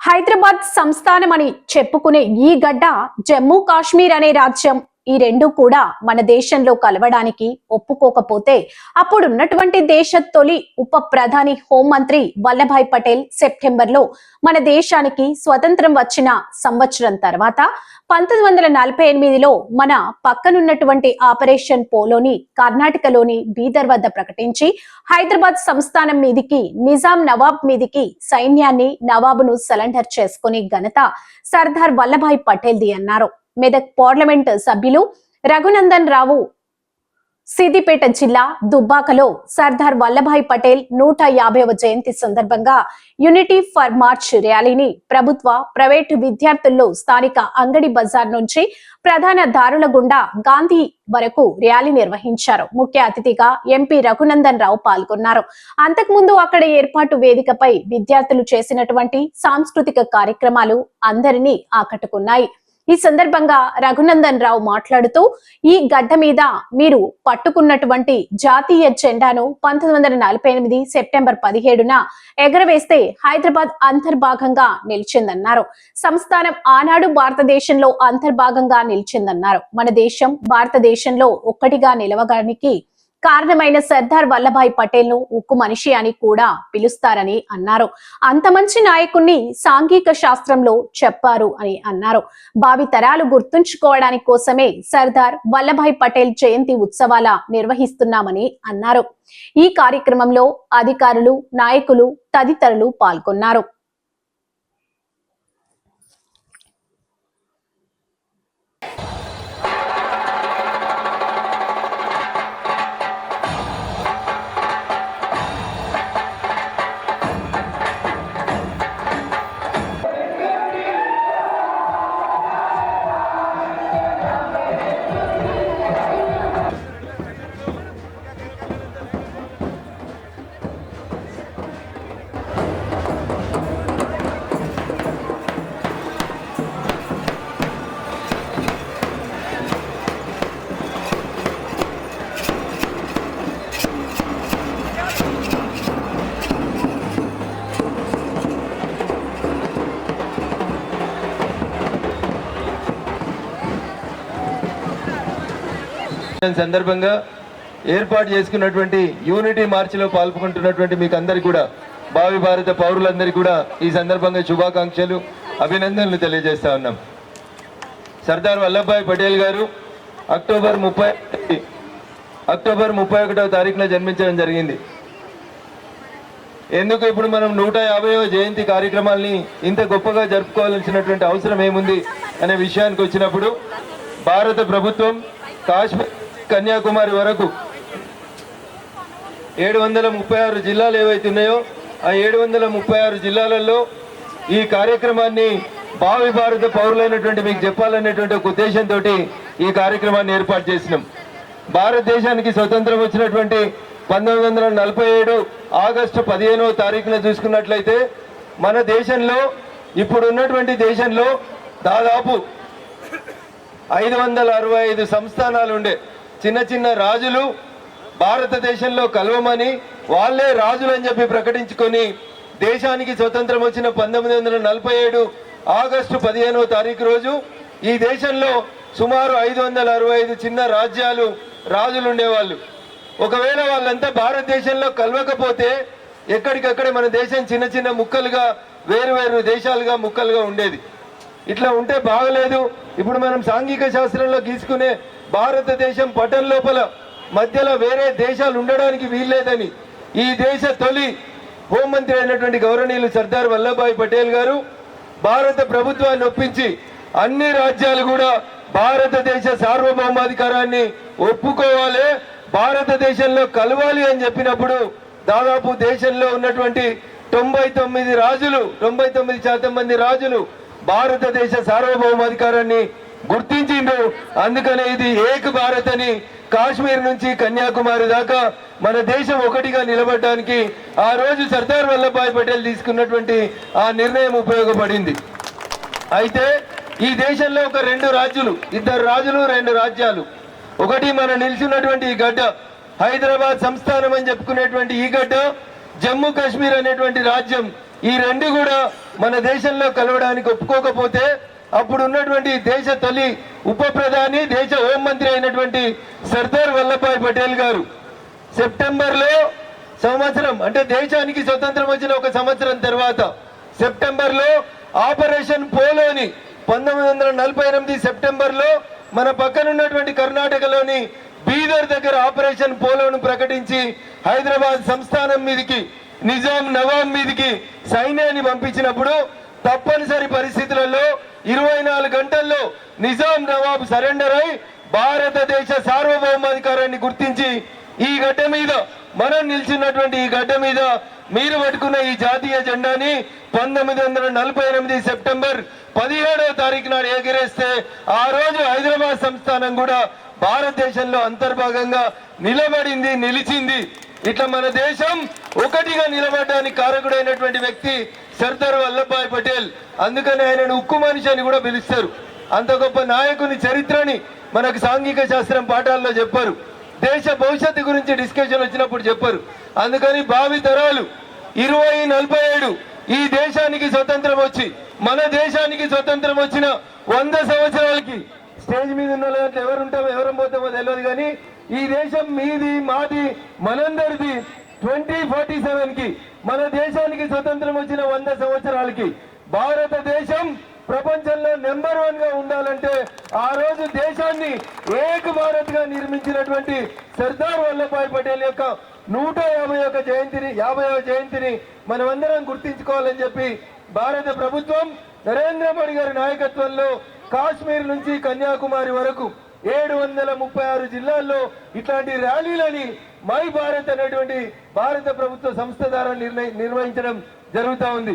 హైదరాబాద్ సంస్థానమని చెప్పుకునే ఈ గడ్డ జమ్మూ కాశ్మీర్ అనే రాజ్యం. ఈ రెండు కూడా మన దేశంలో కలవడానికి ఒప్పుకోకపోతే అప్పుడున్నటువంటి దేశ తొలి ఉప ప్రధాని హోంమంత్రి వల్లభాయ్ పటేల్ సెప్టెంబర్లో మన దేశానికి స్వతంత్రం వచ్చిన సంవత్సరం తర్వాత పంతొమ్మిది వందల నలభై ఎనిమిదిలో మన పక్కనున్నటువంటి ఆపరేషన్ పోలోని కర్ణాటకలోని బీదర్ వద్ద ప్రకటించి హైదరాబాద్ సంస్థానం మీదికి నిజాం నవాబ్ మీదికి సైన్యాన్ని నవాబును సరెండర్ చేసుకుని ఘనత సర్దార్ వల్లభాయ్ పటేల్ది అన్నారు. మెదక్ పార్లమెంట్ సభ్యులు రఘునందన్ రావు సిద్దిపేట జిల్లా దుబ్బాకలో సర్దార్ వల్లభాయ్ పటేల్ నూట యాభైవ జయంతి సందర్భంగా యూనిటీ ఫర్ మార్చ్ ర్యాలీని ప్రభుత్వ ప్రైవేటు విద్యార్థుల్లో స్థానిక అంగడి బజార్ నుంచి ప్రధాన దారుల గుండా గాంధీ వరకు ర్యాలీ నిర్వహించారు. ముఖ్య అతిథిగా ఎంపీ రఘునందన్ రావు పాల్గొన్నారు. అంతకుముందు అక్కడ ఏర్పాటు వేదికపై విద్యార్థులు చేసినటువంటి సాంస్కృతిక కార్యక్రమాలు అందరినీ ఆకట్టుకున్నాయి. ఈ సందర్భంగా రఘునందన్ రావు మాట్లాడుతూ ఈ గడ్డ మీద మీరు పట్టుకున్నటువంటి జాతీయ జెండాను పంతొమ్మిది వందల నలభై ఎనిమిది సెప్టెంబర్ పదిహేడున ఎగరవేస్తే హైదరాబాద్ అంతర్భాగంగా నిలిచిందన్నారు. సంస్థానం ఆనాడు భారతదేశంలో అంతర్భాగంగా నిలిచిందన్నారు. మన దేశం భారతదేశంలో ఒక్కటిగా నిలవడానికి కారణమైన సర్దార్ వల్లభాయ్ పటేల్ను ఉక్కు మనిషి అని కూడా పిలుస్తారని అన్నారు. అంత మంచి నాయకుణ్ణి సాంఘిక శాస్త్రంలో చెప్పారు అని అన్నారు. భావి తరాలు గుర్తుంచుకోవడానికి కోసమే సర్దార్ వల్లభాయ్ పటేల్ జయంతి ఉత్సవాల నిర్వహిస్తున్నామని అన్నారు. ఈ కార్యక్రమంలో అధికారులు నాయకులు తదితరులు పాల్గొన్నారు. సందర్భంగా ఏర్పాటు చేసుకున్నటువంటి యూనిటీ మార్చిలో పాల్గొంటున్నటువంటి మీకు అందరికీ కూడా భావి భారత పౌరులందరికీ కూడా ఈ సందర్భంగా శుభాకాంక్షలు అభినందనలు తెలియజేస్తా ఉన్నాం. సర్దార్ వల్లభాయ్ పటేల్ గారు అక్టోబర్ ముప్పై అక్టోబర్ ముప్పై ఒకటవ తారీఖున జన్మించడం జరిగింది. ఎందుకు ఇప్పుడు మనం నూట యాభైవ జయంతి కార్యక్రమాల్ని ఇంత గొప్పగా జరుపుకోవాల్సినటువంటి అవసరం ఏముంది అనే విషయానికి వచ్చినప్పుడు భారత ప్రభుత్వం కాశ్మీర్ కన్యాకుమారి వరకు ఏడు వందల ముప్పై ఆరు జిల్లాలు ఏవైతే ఉన్నాయో ఆ ఏడు వందల ముప్పై ఆరు జిల్లాలలో ఈ కార్యక్రమాన్ని భావి భారత పౌరులైనటువంటి మీకు చెప్పాలనేటువంటి ఒక ఉద్దేశంతో ఈ కార్యక్రమాన్ని ఏర్పాటు చేసినాం. భారతదేశానికి స్వతంత్రం వచ్చినటువంటి పంతొమ్మిది వందల నలభై ఏడు ఆగస్టు పదిహేనవ తారీఖున చూసుకున్నట్లయితే మన దేశంలో ఇప్పుడు ఉన్నటువంటి దేశంలో దాదాపు ఐదు వందల అరవై ఐదు సంస్థానాలు ఉండే చిన్న చిన్న రాజులు భారతదేశంలో కలవమని వాళ్ళే రాజులు అని చెప్పి ప్రకటించుకొని దేశానికి స్వతంత్రం వచ్చిన పంతొమ్మిది వందల నలభై ఏడు ఆగస్టు పదిహేనవ తారీఖు రోజు ఈ దేశంలో సుమారు ఐదు వందల అరవై ఐదు చిన్న రాజ్యాలు రాజులు ఉండేవాళ్ళు. ఒకవేళ వాళ్ళంతా భారతదేశంలో కలవకపోతే ఎక్కడికక్కడే మన దేశం చిన్న చిన్న ముక్కలుగా వేరు వేరు దేశాలుగా ముక్కలుగా ఉండేది. ఇట్లా ఉంటే బాగలేదు. ఇప్పుడు మనం సాంఘిక శాస్త్రంలో గీసుకునే భారతదేశం పటం లోపల మధ్యలో వేరే దేశాలు ఉండడానికి వీల్లేదని ఈ దేశ తొలి హోంమంత్రి అయినటువంటి గౌరవనీయులు సర్దార్ వల్లభాయ్ పటేల్ గారు భారత ప్రభుత్వాన్ని ఒప్పించి అన్ని రాజ్యాలు కూడా భారతదేశ సార్వభౌమాధికారాన్ని ఒప్పుకోవాలి భారతదేశంలో కలవాలి అని చెప్పినప్పుడు దాదాపు దేశంలో ఉన్నటువంటి తొంభై తొమ్మిది రాజులు తొంభై తొమ్మిది శాతం మంది రాజులు భారతదేశ సార్వభౌమాధికారాన్ని గుర్తించిండు. అందుకనే ఇది ఏక్ భారత్ అని కాశ్మీర్ నుంచి కన్యాకుమారి దాకా మన దేశం ఒకటిగా నిలబడడానికి ఆ రోజు సర్దార్ వల్లభాయ్ పటేల్ తీసుకున్నటువంటి ఆ నిర్ణయం ఉపయోగపడింది. అయితే ఈ దేశంలో ఒక రెండు రాజ్యులు ఇద్దరు రాజులు రెండు రాజ్యాలు. ఒకటి మన నిలిచినటువంటి ఈ గడ్డ హైదరాబాద్ సంస్థానం అని చెప్పుకునేటువంటి ఈ గడ్డ జమ్మూ కాశ్మీర్ అనేటువంటి రాజ్యం. ఈ రెండు కూడా మన దేశంలో కలవడానికి ఒప్పుకోకపోతే అప్పుడు ఉన్నటువంటి దేశ తొలి ఉప ప్రధాని దేశ హోంమంత్రి అయినటువంటి సర్దార్ వల్లభాయ్ పటేల్ గారు సెప్టెంబర్లో సంవత్సరం అంటే దేశానికి స్వతంత్రం వచ్చిన ఒక సంవత్సరం తర్వాత సెప్టెంబర్లో ఆపరేషన్ పోలోని పంతొమ్మిది వందల నలభై ఎనిమిది సెప్టెంబర్లో మన పక్కన ఉన్నటువంటి కర్ణాటకలోని బీదర్ దగ్గర ఆపరేషన్ పోలోను ప్రకటించి హైదరాబాద్ సంస్థానం మీదికి నిజాం నవాబ్ మీదికి సైన్యాన్ని పంపించినప్పుడు తప్పనిసరి పరిస్థితులలో ఇరవై నాలుగు గంటల్లో నిజాం నవాబ్ సరెండర్ అయి భారతదేశ సార్వభౌమాధికారాన్ని గుర్తించి ఈ గడ్డ మీద మనం నిలిచినటువంటి ఈ గడ్డ మీద మీరు పట్టుకున్న ఈ జాతీయ జెండాని పంతొమ్మిది వందల నలభై ఎనిమిది సెప్టెంబర్ పదిహేడవ తారీఖు నాడు ఎగిరేస్తే ఆ రోజు హైదరాబాద్ సంస్థానం కూడా భారతదేశంలో అంతర్భాగంగా నిలబడింది నిలిచింది. ఇట్లా మన దేశం ఒకటిగా నిలబడడానికి కారకుడైనటువంటి వ్యక్తి సర్దార్ వల్లభాయ్ పటేల్. అందుకని ఆయనను ఉక్కు మనిషి అని కూడా పిలుస్తారు. అంత గొప్ప నాయకుని చరిత్రని మనకు సాంఘిక శాస్త్రం పాఠాల్లో చెప్పారు. దేశ భవిష్యత్తు గురించి డిస్కషన్ వచ్చినప్పుడు చెప్పారు. అందుకని భావి తరాలు ఇరవై నలభై ఏడు ఈ దేశానికి స్వతంత్రం వచ్చి మన దేశానికి స్వతంత్రం వచ్చిన వంద సంవత్సరాలకి స్టేజ్ మీద ఉన్న వాళ్ళు ఎవరు ఉంటామో ఎవరు పోతామో తెలియదు కానీ ఈ దేశం మీది మాది మనందరిది ట్వంటీ ఫార్టీ సెవెన్కి మన దేశానికి స్వతంత్రం వచ్చిన వంద సంవత్సరాలకి భారతదేశం ప్రపంచంలో నెంబర్ వన్గా ఉండాలంటే ఆ రోజు దేశాన్ని ఏక భారత్గా నిర్మించినటువంటి సర్దార్ వల్లభాయ్ పటేల్ యొక్క నూట యాభై ఒక జయంతిని యాభై జయంతిని మనమందరం గుర్తించుకోవాలని చెప్పి భారత ప్రభుత్వం నరేంద్ర మోడీ గారి నాయకత్వంలో కాశ్మీర్ నుంచి కన్యాకుమారి వరకు ఏడు వందల ముప్పై ఆరు జిల్లాల్లో ఇట్లాంటి ర్యాలీలని మై భారత్ అనేటువంటి భారత ప్రభుత్వ సంస్థ ద్వారా నిర్ణయి నిర్వహించడం జరుగుతా ఉంది.